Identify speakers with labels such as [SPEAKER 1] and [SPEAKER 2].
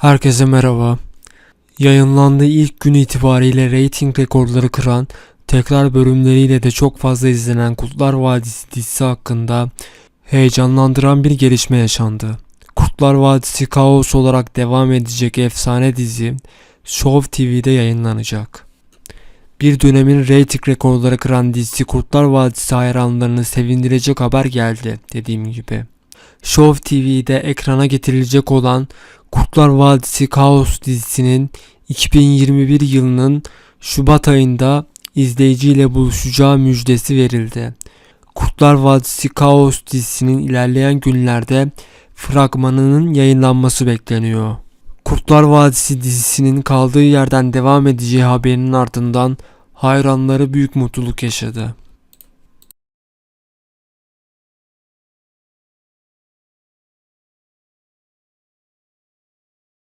[SPEAKER 1] Herkese merhaba. Yayınlandığı ilk gün itibariyle reyting rekorları kıran, tekrar bölümleriyle de çok fazla izlenen Kurtlar Vadisi dizisi hakkında heyecanlandıran bir gelişme yaşandı. Kurtlar Vadisi Kaos olarak devam edecek efsane dizi Show TV'de yayınlanacak. Bir dönemin reyting rekorları kıran dizisi Kurtlar Vadisi hayranlarını sevindirecek haber geldi dediğim gibi. Show TV'de ekrana getirilecek olan Kurtlar Vadisi Kaos dizisinin 2021 yılının Şubat ayında izleyiciyle buluşacağı müjdesi verildi. Kurtlar Vadisi Kaos dizisinin ilerleyen günlerde fragmanının yayınlanması bekleniyor. Kurtlar Vadisi dizisinin kaldığı yerden devam edeceği haberinin ardından hayranları büyük mutluluk yaşadı.